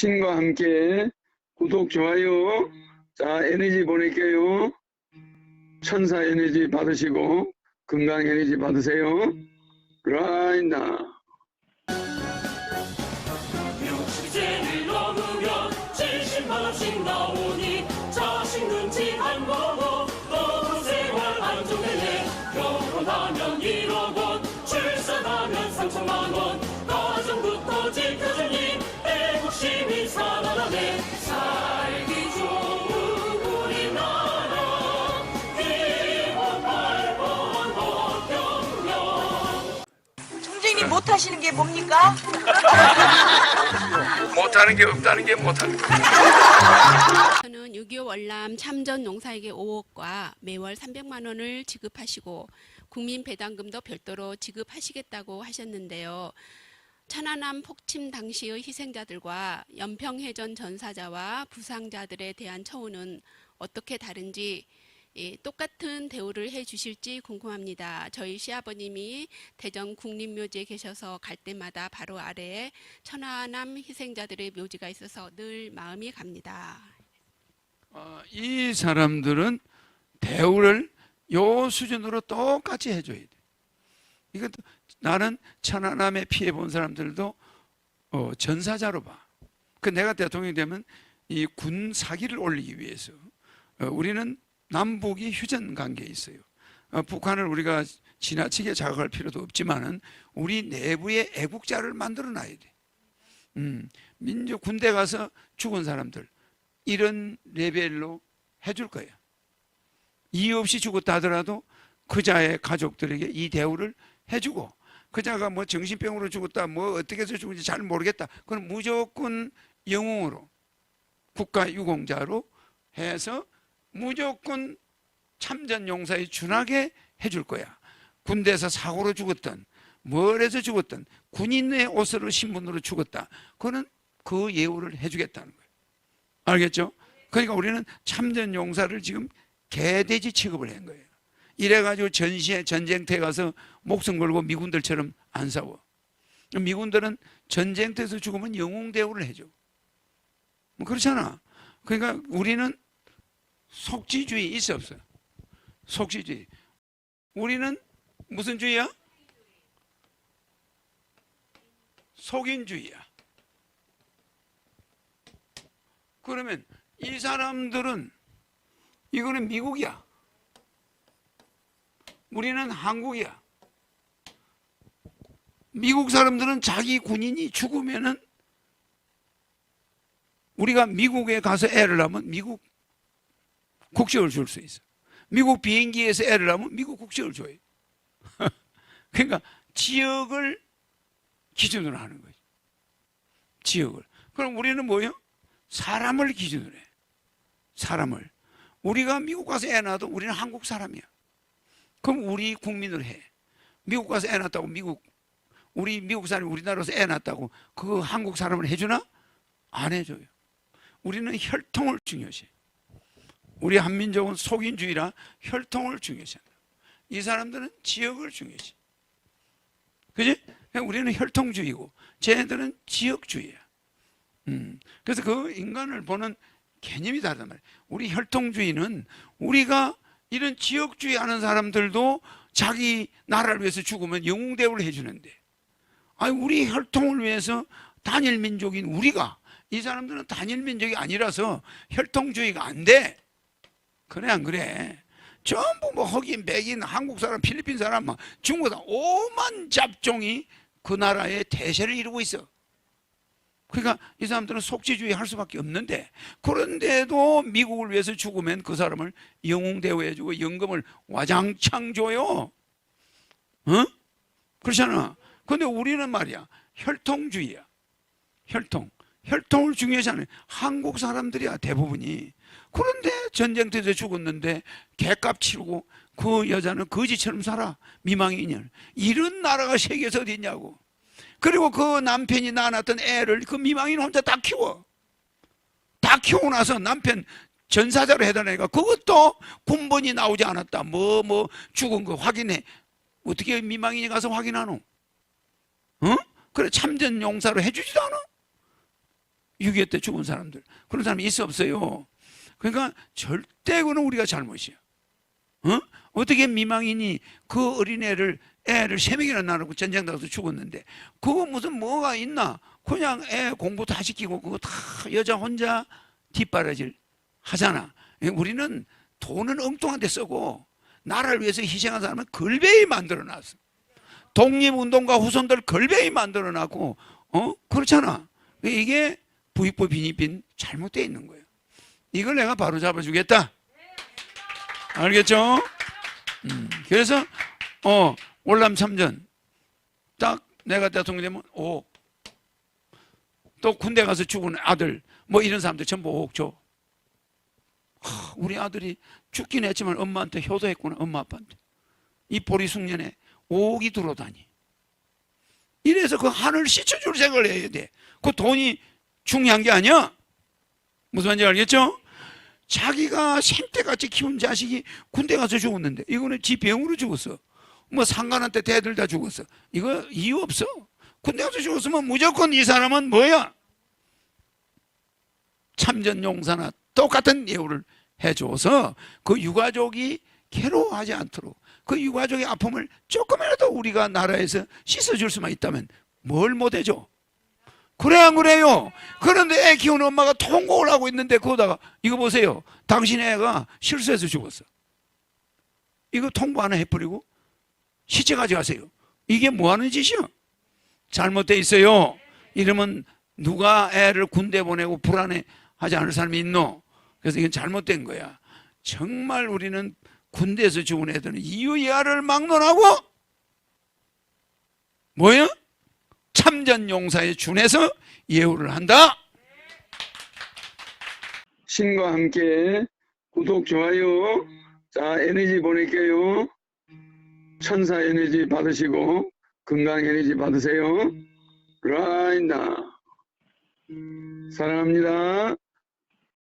친과 함께 구독, 좋아요. 자, 에너지 보낼게요. 천사 에너지 받으시고 건강 에너지 받으세요. now. 육식제를 넘으면 70만원씩 나오니 자식 눈치 안 보고 못하시는 게 뭡니까? 못하는 게 없다는 게 못하는 거. 저는 6.25 월남 참전 농사에게 5억과 매월 300만 원을 지급하시고 국민 배당금도 별도로 지급하시겠다고 하셨는데요. 천안함 폭침 당시의 희생자들과 연평해전 전사자와 부상자들에 대한 처우는 어떻게 다른지 예, 똑같은 대우를 해 주실지 궁금합니다. 저희 시아버님이 대전 국립묘지에 계셔서 갈 때마다 바로 아래에 천안함 희생자들의 묘지가 있어서 늘 마음이 갑니다. 어, 이 사람들은 대우를 요 수준으로 똑같이 해줘야 돼. 이것도 나는 천안함에 피해 본 사람들도 어, 전사자로 봐. 그 내가 대통령이 되면 이 군 사기를 올리기 위해서 어, 우리는 남북이 휴전 관계에 있어요. 어, 북한을 우리가 지나치게 자극할 필요도 없지만은 우리 내부에 애국자를 만들어 놔야 돼. 음, 민족 군대 가서 죽은 사람들 이런 레벨로 해줄 거예요. 이유 없이 죽었다 하더라도 그자의 가족들에게 이 대우를 해주고 그자가 뭐 정신병으로 죽었다 뭐 어떻게 해서 죽은지 잘 모르겠다. 그건 무조건 영웅으로 국가 유공자로 해서 무조건 참전 용사에 준하게 해줄 거야. 군대에서 사고로 죽었던 뭘 해서 죽었던 군인의 옷으로 신분으로 죽었다. 그거는 그 예우를 해주겠다는 거예요. 알겠죠? 그러니까 우리는 참전 용사를 지금 개돼지 취급을 한 거예요. 이래가지고 전시에 전쟁터에 가서 목숨 걸고 미군들처럼 안 싸워. 미군들은 전쟁터에서 죽으면 영웅 대우를 해줘. 뭐 그렇잖아. 그러니까 우리는 속지주의 있어 없어? 속지주의. 우리는 무슨 주의야? 속인주의야. 그러면 이 사람들은 이거는 미국이야. 우리는 한국이야. 미국 사람들은 자기 군인이 죽으면은 우리가 미국에 가서 애를 낳으면 미국 국적을 줄 수 있어. 미국 비행기에서 애를 낳으면 미국 국적을 줘요. 그러니까 지역을 기준으로 하는 거지. 지역을. 그럼 우리는 뭐예요? 사람을 기준으로 해. 사람을. 우리가 미국 가서 애 낳아도 우리는 한국 사람이야. 그럼 우리 국민을 해. 미국 가서 애 낳았다고 미국, 우리 미국 사람이 우리나라에서 애 낳았다고 그 한국 사람을 해주나? 안 해줘요. 우리는 혈통을 중요시해. 우리 한민족은 속인주의라 혈통을 중요시한다. 이 사람들은 지역을 중요시. 그지? 우리는 혈통주의고, 쟤네들은 지역주의야. 음. 그래서 그 인간을 보는 개념이 다르단 말이에요. 우리 혈통주의는 우리가 이런 지역주의 하는 사람들도 자기 나라를 위해서 죽으면 영웅대우를 해주는데, 아니, 우리 혈통을 위해서 단일 민족인 우리가, 이 사람들은 단일 민족이 아니라서 혈통주의가 안 돼. 그래, 안 그래? 전부 뭐 흑인, 백인, 한국 사람, 필리핀 사람, 막 중국 사람, 오만 잡종이 그 나라의 대세를 이루고 있어. 그러니까 이 사람들은 속지주의 할 수밖에 없는데 그런데도 미국을 위해서 죽으면 그 사람을 영웅 대우해 주고 연금을 와장창 줘요. 어? 그렇잖아. 근데 우리는 말이야 혈통주의야. 혈통. 혈통을 중요시 하는 한국 사람들이야 대부분이. 그런데 전쟁터에서 죽었는데 개값 치르고 그 여자는 거지처럼 살아 미망인을 이런 나라가 세계에서 어디 있냐고. 그리고 그 남편이 낳았던 애를 그 미망인 혼자 다 키워. 다 키우고 나서 남편 전사자로 해달라니까 그것도 군번이 나오지 않았다. 뭐, 뭐, 죽은 거 확인해. 어떻게 미망인이 가서 확인하노? 어? 그래, 참전 용사로 해주지도 않아? 6.25때 죽은 사람들. 그런 사람이 있어 없어요. 그러니까 절대 그는 우리가 잘못이야. 어? 어떻게 미망인이 그 어린애를 애를 세 명이나 낳고 전쟁 나가서 죽었는데 그거 무슨 뭐가 있나? 그냥 애 공부 다 시키고 그거 다 여자 혼자 뒷바라질 하잖아. 예, 우리는 돈은 엉뚱한 데 쓰고 나라를 위해서 희생한 사람은 걸베이 만들어 놨어. 독립운동가 후손들 걸베이 만들어 놨고 어? 그렇잖아. 이게 부익부 빈입빈 잘못되어 있는 거예요. 이걸 내가 바로 잡아주겠다. 알겠죠? 음, 그래서 어 월남 참전 딱 내가 대통령 되면 오. 또 군대 가서 죽은 아들 뭐 이런 사람들 전부 5억 줘. 하, 우리 아들이 죽긴 했지만 엄마한테 효도했구나 엄마 아빠한테 이 보리숙년에 5억이 들어다니 이래서 그 한을 씻어줄 생각을 해야 돼그 돈이 중요한 게 아니야 무슨 말인지 알겠죠? 자기가 생태같이 키운 자식이 군대 가서 죽었는데 이거는 지 병으로 죽었어. 뭐 상관한테 대들 다 죽었어. 이거 이유 없어. 군대 가서 죽었으면 무조건 이 사람은 뭐야? 참전 용사나 똑같은 예우를 해줘서 그 유가족이 괴로워하지 않도록 그 유가족의 아픔을 조금이라도 우리가 나라에서 씻어줄 수만 있다면 뭘 못해줘? 그래 안 그래요? 그런데 애 키우는 엄마가 통곡을 하고 있는데 그거다가 이거 보세요. 당신 애가 실수해서 죽었어. 이거 통보 하나 해버리고 시체 가져가세요. 이게 뭐 하는 짓이야? 잘못돼 있어요. 이러면 누가 애를 군대 보내고 불안해 하지 않을 사람이 있노? 그래서 이건 잘못된 거야. 정말 우리는 군대에서 죽은 애들은 이유야를 막론하고 뭐야? 참전 용사에 준해서 예우를 한다. 신과 함께 구독, 좋아요. 자, 에너지 보낼게요. 천사 에너지 받으시고 건강 에너지 받으세요. now. 사랑합니다.